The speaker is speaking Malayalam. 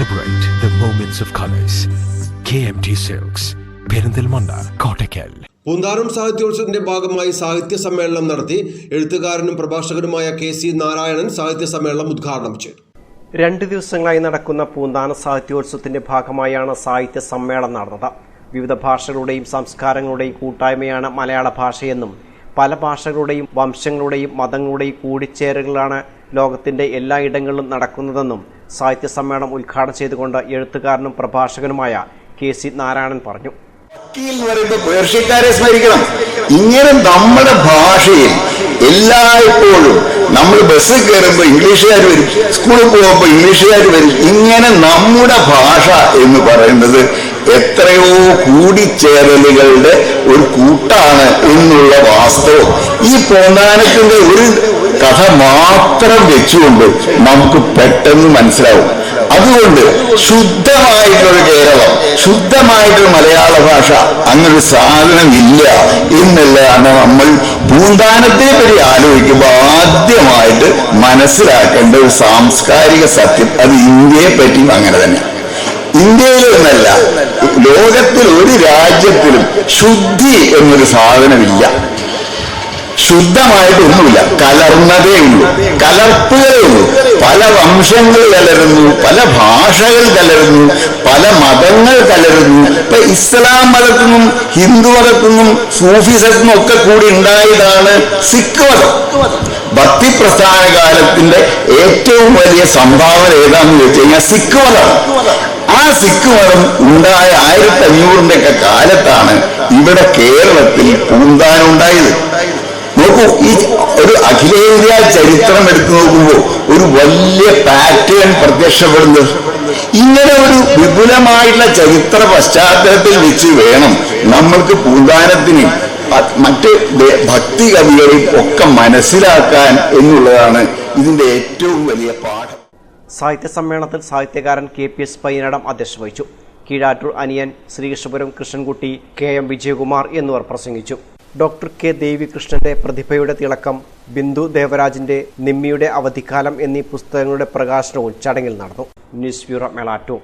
Celebrate of moments K M T silks Perinthalmanna Kottakkal Poonthanam സാഹിത്യോത്സവത്തിന്റെ ഭാഗമായി സാഹിത്യ സമ്മേളനം നടത്തി എഴുത്തുകാരനും പ്രഭാഷകനുമായ കെ സി നാരായണൻ സാഹിത്യ സമ്മേളനം ഉദ്ഘാടനം ചെയ്തു. രണ്ട് ദിവസങ്ങളായി നടക്കുന്ന പൂന്താന സാഹിത്യോത്സവത്തിന്റെ ഭാഗമായാണ് സാഹിത്യ സമ്മേളനം നടന്നത്. വിവിധ ഭാഷകളുടെയും സംസ്കാരങ്ങളുടെയും കൂട്ടായ്മയാണ് മലയാള ഭാഷയെന്നും പല ഭാഷകളുടെയും വംശങ്ങളുടെയും മതങ്ങളുടെയും കൂടിച്ചേരലുകളാണ് ലോകത്തിന്റെ എല്ലാ ഇടങ്ങളിലും നടക്കുന്നതെന്നും സാഹിത്യ സമ്മേളനം ഉദ്ഘാടനം ചെയ്തുകൊണ്ട് എഴുത്തുകാരനും പ്രഭാഷകനുമായ കെ സി നാരായണൻ പറഞ്ഞു. സ്മരിക്കണം. ഇങ്ങനെ നമ്മുടെ ഭാഷയിൽ എല്ലായ്പ്പോഴും നമ്മൾ ബസ്സിൽ കയറുമ്പോൾ ഇംഗ്ലീഷുകാർ വരും സ്കൂളിൽ പോകുമ്പോൾ ഇംഗ്ലീഷുകാർ വരും. ഇങ്ങനെ നമ്മുടെ ഭാഷ എന്ന് പറയുന്നത് എത്രയോ കൂടിച്ചേരലുകളുടെ ഒരു കൂട്ടാണ് എന്നുള്ള വാസ്തവം. ഈ പോന്താനത്തിന്റെ ഒരു കഥ മാത്രം വെച്ചുകൊണ്ട് നമുക്ക് പെട്ടെന്ന് മനസ്സിലാവും. അതുകൊണ്ട് ശുദ്ധമായിട്ടൊരു കേരളം ശുദ്ധമായിട്ടൊരു മലയാള ഭാഷ അങ്ങനൊരു സാധനം ഇല്ല എന്നുള്ളതാണ് നമ്മൾ പൂന്താനത്തെ പറ്റി ആലോചിക്കുമ്പോൾ ആദ്യമായിട്ട് മനസ്സിലാക്കേണ്ട ഒരു സാംസ്കാരിക സത്യം അത് ഇന്ത്യയെ പറ്റിയും അങ്ങനെ തന്നെ. ഇന്ത്യയിലൊന്നല്ല ലോകത്തിൽ ഒരു രാജ്യത്തിലും ശുദ്ധി എന്നൊരു സാധനമില്ല. ശുദ്ധമായിട്ടൊന്നുമില്ല. കലർന്നതേ ഉള്ളൂ. കലർപ്പുകളേ ഉള്ളൂ പല വംശങ്ങൾ കലരുന്നു പല ഭാഷകൾ കലരുന്നു പല മതങ്ങൾ കലരുന്നു. ഇപ്പൊ ഇസ്ലാം മതത്തിൽ നിന്നും ഹിന്ദു സൂഫിസത്തിൽ നിന്നും ഒക്കെ കൂടി ഉണ്ടായതാണ് സിഖ് മതം. ഭക്തി പ്രസ്ഥാന കാലത്തിന്റെ ഏറ്റവും വലിയ സംഭാവന ഏതാണെന്ന് വെച്ച് കഴിഞ്ഞാൽ സിഖ് മതമാണ് ആ സിഖ് മതം ഉണ്ടായ ആയിരത്തി അഞ്ഞൂറിന്റെ ഒക്കെ കാലത്താണ് ഇവിടെ കേരളത്തിൽ പൂന്താനം ഉണ്ടായത് നോക്കൂ ഈ ഒരു അഖിലേന്ത്യാ ചരിത്രം എടുത്തു നോക്കുമ്പോൾ ഒരു വലിയ പാറ്റേൺ പ്രത്യക്ഷപ്പെടുന്നത് ഇങ്ങനെ ഒരു വിപുലമായിട്ടുള്ള ചരിത്ര പശ്ചാത്തലത്തിൽ വെച്ച് വേണം നമ്മൾക്ക് പൂന്താനത്തിന് മറ്റ് ഭക്തി കവികളെയും ഒക്കെ മനസ്സിലാക്കാൻ എന്നുള്ളതാണ് ഇതിന്റെ ഏറ്റവും വലിയ പാഠം. സാഹിത്യ സമ്മേളനത്തിൽ സാഹിത്യകാരൻ കെ പി എസ് പയ്യനടം അധ്യക്ഷത വഹിച്ചു. കീഴാറ്റൂർ അനിയൻ ശ്രീകൃഷ്ണപുരം കൃഷ്ണൻകുട്ടി കെ എം വിജയകുമാർ എന്നിവർ പ്രസംഗിച്ചു. ഡോക്ടർ കെ ദേവികൃഷ്ണന്റെ പ്രതിഭയുടെ തിളക്കം ബിന്ദു ദേവരാജിന്റെ നിമ്മിയുടെ അവധിക്കാലം എന്നീ പുസ്തകങ്ങളുടെ പ്രകാശനവും ചടങ്ങിൽ നടന്നു. News bureau Melattur.